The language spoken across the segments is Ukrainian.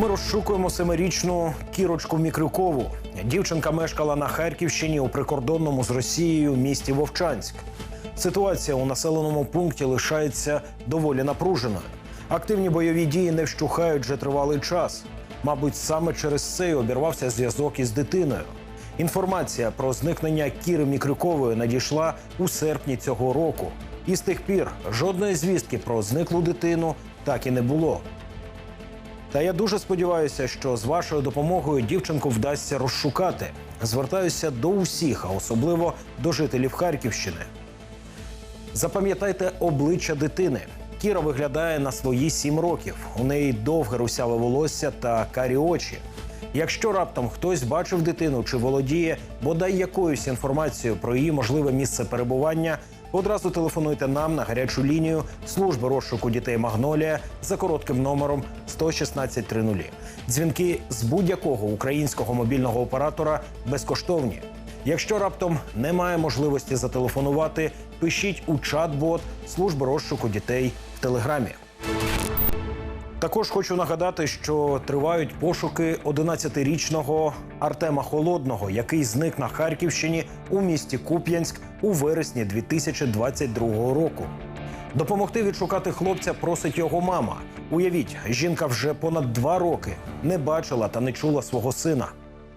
Ми розшукуємо семирічну Кірочку Мікрюкову. Дівчинка мешкала на Харківщині у прикордонному з Росією місті Вовчанськ. Ситуація у населеному пункті лишається доволі напруженою. Активні бойові дії не вщухають вже тривалий час. Мабуть, саме через це й обірвався зв'язок із дитиною. Інформація про зникнення Кіри Мікрюкової надійшла у серпні цього року. І з тих пір жодної звістки про зниклу дитину так і не було. Та я дуже сподіваюся, що з вашою допомогою дівчинку вдасться розшукати. Звертаюся до усіх, а особливо до жителів Харківщини. Запам'ятайте обличчя дитини. Кіра виглядає на свої сім років. У неї довге русяве волосся та карі очі. Якщо раптом хтось бачив дитину чи володіє бодай якоюсь інформацією про її можливе місце перебування, одразу телефонуйте нам на гарячу лінію служби розшуку дітей Магнолія за коротким номером 11630. Дзвінки з будь-якого українського мобільного оператора безкоштовні. Якщо раптом немає можливості зателефонувати, пишіть у чат-бот служби розшуку дітей в телеграмі. Також хочу нагадати, що тривають пошуки 11-річного Артема Холодного, який зник на Харківщині у місті Куп'янськ у вересні 2022 року. Допомогти відшукати хлопця просить його мама. Уявіть, жінка вже понад два роки не бачила та не чула свого сина.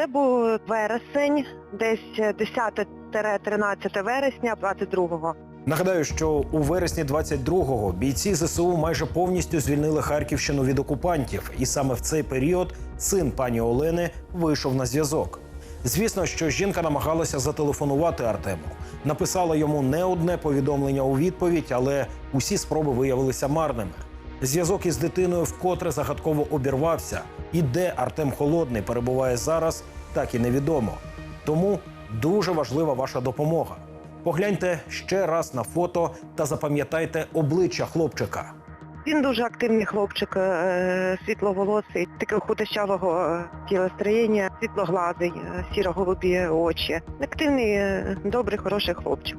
Це був вересень, десь 10-13 вересня 22-го. Нагадаю, що у вересні 22-го бійці ЗСУ майже повністю звільнили Харківщину від окупантів, і саме в цей період син пані Олени вийшов на зв'язок. Звісно, що жінка намагалася зателефонувати Артему. Написала йому не одне повідомлення у відповідь, але усі спроби виявилися марними. Зв'язок із дитиною вкотре загадково обірвався, і де Артем Холодний перебуває зараз, так і невідомо. Тому дуже важлива ваша допомога. Погляньте ще раз на фото та запам'ятайте обличчя хлопчика. Він дуже активний хлопчик, е, світловолосий, такого худощавого е, тілостроєння, світлоглазий, е, сіро-голубі очі. Активний, добрий, хороший хлопчик.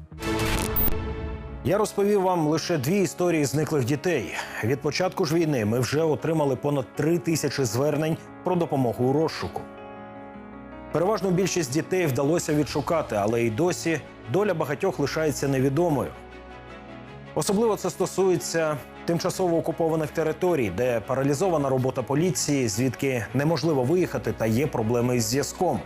Я розповів вам лише дві історії зниклих дітей. Від початку ж війни ми вже отримали понад три тисячі звернень про допомогу у розшуку. Переважну більшість дітей вдалося відшукати, але й досі доля багатьох лишається невідомою. Особливо це стосується тимчасово окупованих територій, де паралізована робота поліції, звідки неможливо виїхати та є проблеми із зв'язком.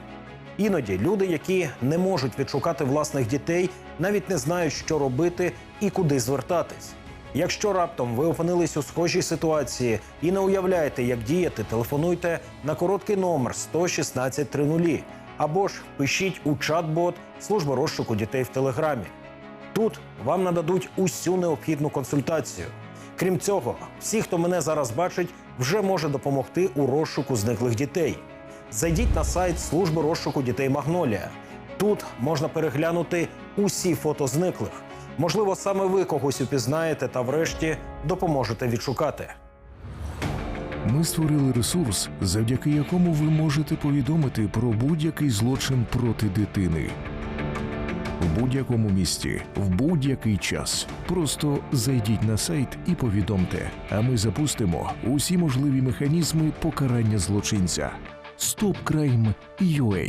Іноді люди, які не можуть відшукати власних дітей, навіть не знають, що робити і куди звертатись. Якщо раптом ви опинились у схожій ситуації і не уявляєте, як діяти, телефонуйте на короткий номер 11630 або ж пишіть у чат-бот служби розшуку дітей в телеграмі. Тут вам нададуть усю необхідну консультацію. Крім цього, всі, хто мене зараз бачить, вже може допомогти у розшуку зниклих дітей. Зайдіть на сайт служби розшуку дітей Магнолія. Тут можна переглянути усі фото зниклих. Можливо, саме ви когось упізнаєте та, врешті, допоможете відшукати. Ми створили ресурс, завдяки якому ви можете повідомити про будь-який злочин проти дитини. в будь-якому місті, в будь-який час. Просто зайдіть на сайт і повідомте, а ми запустимо усі можливі механізми покарання злочинця. StopCrime.ua